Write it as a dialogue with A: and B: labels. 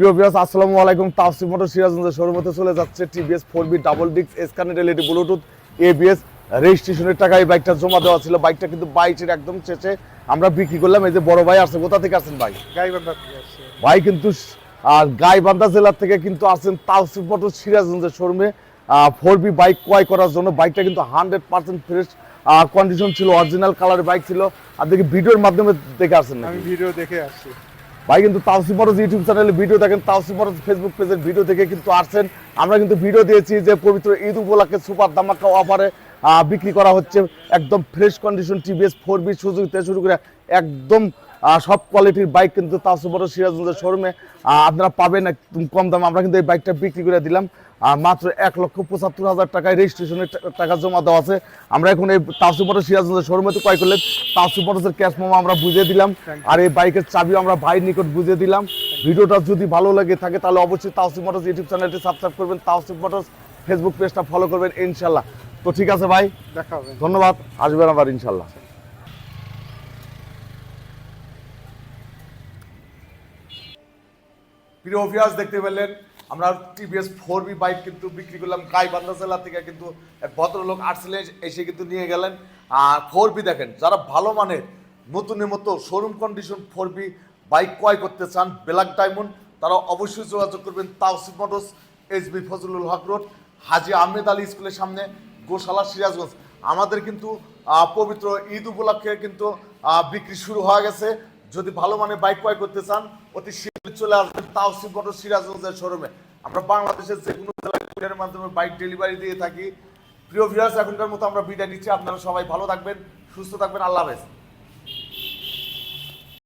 A: প্রিয় ভিউয়ার্স আসসালামু আলাইকুম। তাফসিফ মোটর সিরাজগঞ্জের শোরুমে চলে যাচ্ছে টিভিএস ফোর বি ডাবল ডিক্স এসকানেট এলইডি ব্লুটুথ এবিএস রেজিস্ট্রেশনের টাকা। এই বাইকটা জমা দেওয়া ছিল। বাইকটা কিন্তু বাইশের একদম শেষে আমরা বিক্রি করলাম। এই যে বড় ভাই আসছে কোথা থেকে আসছেন ভাই?
B: গাইবান্ধা
A: ভাই কিন্তু আর গাইবান্ধা জেলা থেকে কিন্তু আসছেন তাওসিফ মোটর সিরাজগঞ্জের শোরুমে। ফোর বি বাইক ক্রয় করার জন্য। বাইকটা কিন্তু হান্ড্রেড পার্সেন্ট ফ্রেশ কন্ডিশন ছিল অরিজিনাল কালারের বাইক ছিল। আর দেখি ভিডিওর মাধ্যমে দেখে আসছেন
B: আমি ভিডিও দেখে আসছি।
A: ভাই, কিন্তু তাওসি ইউটিউব চ্যানেলে ভিডিও দেখেন তাওসি ফেসবুক পেজের ভিডিও থেকে কিন্তু আসছেন। আমরা কিন্তু ভিডিও দিয়েছি যে পবিত্র ঈদ উপলক্ষে সুপার দামাকা অফারে বিক্রি করা হচ্ছে একদম fresh condition TVS four B সুযোগ থেকে শুরু করে একদম সব কোয়ালিটির বাইক কিন্তু মরজ সিরাজগঞ্জের শোরুমে আপনারা পাবেন একদম কম দামে। আমরা কিন্তু এই বাইকটা বিক্রি করে দিলাম আর মাত্র এক লক্ষ পঁচাত্তর হাজার টাকায় রেজিস্ট্রেশনের টাকা জমা দেওয়া আছে। আমরা এখন এই মোটর সিরাজগঞ্জের শোরুমে তো ক্রয় করলে মোটরসের ক্যাশ মোমো আমরা বুঝিয়ে দিলাম। আর এই বাইকের চাবিও আমরা ভাইয়ের নিকট বুঝিয়ে দিলাম। ভিডিওটা যদি ভালো লাগে থাকে তাহলে অবশ্যই তাওসিফ মোটরস ইউটিউব চ্যানেলটি সাবস্ক্রাইব করবেন। তাওসিফ মোটরস ফেসবুক পেজটা ফলো করবেন ইনশাল্লাহ। তো ঠিক আছে ভাই
B: দেখা হবে
A: ধন্যবাদ আসবেন আবার ইনশাল্লাহ। প্রিয় অভিয়াস দেখতে পেলেন আমরা টিভিএস ফোর বি বাইক কিন্তু বিক্রি করলাম গাইবান্ধা জেলা থেকে কিন্তু এক ভদ্রলোক আসছিলেন এসে কিন্তু নিয়ে গেলেন। আর ফোর বি দেখেন যারা ভালো মানের নতুনের মতো showroom condition four B bike ক্রয় করতে চান ব্ল্যাক ডায়মন্ড তারা অবশ্যই যোগাযোগ করবেন Tawsif Motors S B Fazlul Haque road Haji Ahmed Ali স্কুলের সামনে। গোশালা সিরাজগঞ্জ। আমাদের কিন্তু পবিত্র ঈদ উপলক্ষে কিন্তু বিক্রি শুরু হয়ে গেছে। যদি ভালো মানে বাইক ক্রয় করতে চান, অতি শীঘ্রই চলে আসবেন তাওসিফ মোটর সিরাজগঞ্জের শোরুমে। আমরা বাংলাদেশের যে কোনো জেলায় মাধ্যমে বাইক ডেলিভারি দিয়ে থাকি। প্রিয় ভিউয়ার্স এখনকার মতো আমরা বিদায় নিচ্ছি। আপনারা সবাই ভালো থাকবেন, সুস্থ থাকবেন। আল্লাহ হাফেজ।